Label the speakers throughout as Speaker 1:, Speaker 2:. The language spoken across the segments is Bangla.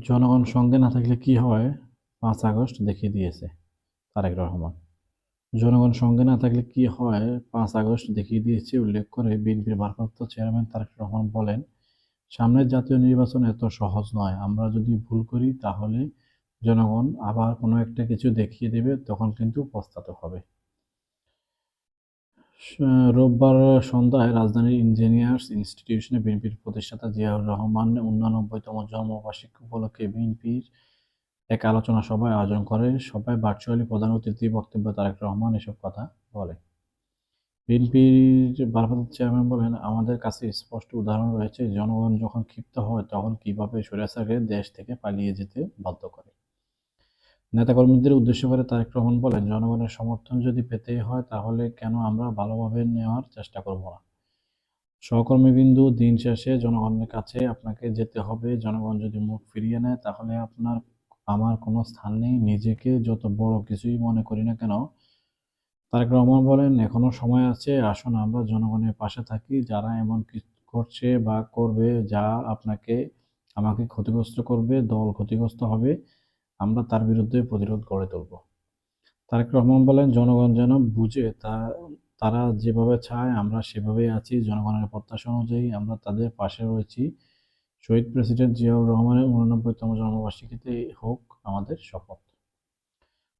Speaker 1: জনগণ সঙ্গে না থাকলে কি হয়? পাঁচ আগস্ট দেখিয়ে দিয়েছে তারেক রহমান। জনগণ সঙ্গে না থাকলে কি হয়? পাঁচ আগস্ট দেখিয়ে দিয়েছে, উল্লেখ করে বিএনপির ভারপ্রাপ্ত চেয়ারম্যান তারেক রহমান বলেন, সামনের জাতীয় নির্বাচন এত সহজ নয়। আমরা যদি ভুল করি, তাহলে জনগণ আবার কোনো একটা কিছু দেখিয়ে দেবে, তখন কিন্তু পস্তাতে হবে। রোববার সন্ধ্যায় রাজধানীর ইঞ্জিনিয়ার্স ইনস্টিটিউশনে বিএনপির প্রতিষ্ঠাতা জিয়াউর রহমান উননব্বইতম জন্মবার্ষিকী উপলক্ষে বিএনপির এক আলোচনা সভায় আয়োজন করে সভায় ভার্চুয়ালি প্রধান অতিথি বক্তব্য তারেক রহমান এসব কথা বলে বিএনপির ভারপ্রাপ্ত চেয়ারম্যান বলেন, আমাদের কাছে স্পষ্ট উদাহরণ রয়েছে, জনগণ যখন ক্ষিপ্ত হয় তখন কীভাবে স্বৈরাচারকে দেশ থেকে পালিয়ে যেতে বাধ্য করে। নেতাকর্মীদের উদ্দেশ্য করে তারেক রহমান বলেন, জনগণের সমর্থন যদি পেতে হয়, তাহলে কেন আমরা ভালোভাবে নেওয়ার চেষ্টা করব না? সহকর্মীবিন্দু, দিন শেষে জনগণের কাছে আপনাকে যেতে হবে। জনগণ যদি মুখ ফিরিয়ে নেয়, তাহলে আপনার, আমার কোনো স্থান নেই। নিজেকে যত বড় কিছুই মনে করি না কেন, তারেক রহমান বলেন, এখনও সময় আছে, আসুন আমরা জনগণের পাশে থাকি। যারা এমন করছে বা করবে, যা আপনাকে, আমাকে ক্ষতিগ্রস্ত করবে, দল ক্ষতিগ্রস্ত হবে আমরা তার বিরুদ্ধে প্রতিরোধ গড়ে তুলব। তারেক রহমান বলেন, জনগণ যেন বুঝে তা, তারা যেভাবে চায়, আমরা সেভাবেই আছি। জনগণের প্রত্যাশা অনুযায়ী আমরা তাদের পাশে রয়েছি। শহীদ প্রেসিডেন্ট জিয়াউর রহমানের উননব্বইতম জন্মবার্ষিকীতে হোক আমাদের শপথ।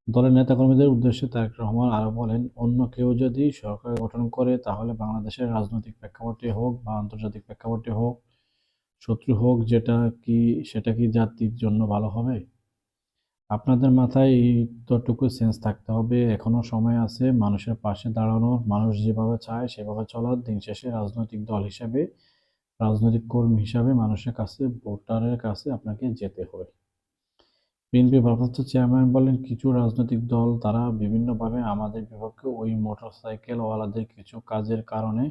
Speaker 1: দলের নেতাকর্মীদের উদ্দেশ্যে তারেক রহমান আরও বলেন, অন্য কেউ যদি সরকার গঠন করে, তাহলে বাংলাদেশের রাজনৈতিক প্রেক্ষাপটে হোক বা আন্তর্জাতিক প্রেক্ষাপটে হোক, শত্রু হোক, যেটা কি, সেটা কি জাতির জন্য ভালো হবে? আপনাদের মাথায় এইটুকু সেন্স থাকতে হবে এখনও সময় আছে, মানুষের পাশে দাঁড়ানোর মানুষ যেভাবে চায় সেভাবে চলার, দিন শেষে রাজনৈতিক দল হিসাবে, রাজনৈতিক কর্মী হিসাবে মানুষের কাছে, ভোটারের কাছে আপনাকে যেতে হবে। বিএনপি ভারপ্রাপ্ত চেয়ারম্যান বলেন, কিছু রাজনৈতিক দল তারা বিভিন্নভাবে আমাদের বিপক্ষে ওই মোটরসাইকেলওয়ালাদের কিছু কাজের কারণে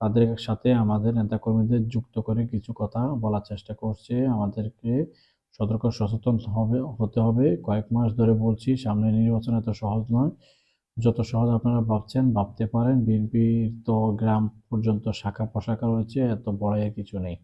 Speaker 1: তাদের সাথে আমাদের নেতাকর্মীদের যুক্ত করে কিছু কথা বলার চেষ্টা করছে। আমাদেরকে সতর্ক সচেতন হবে, হতে হবে। কয়েক মাস ধরে বলছি সামনে নির্বাচন এত সহজ নয়। যত সহজ আপনারা ভাবছেন, ভাবতে পারেন। বিএনপির তো গ্রাম পর্যন্ত শাখা প্রশাখা রয়েছে, এত বড় কিছু নেই।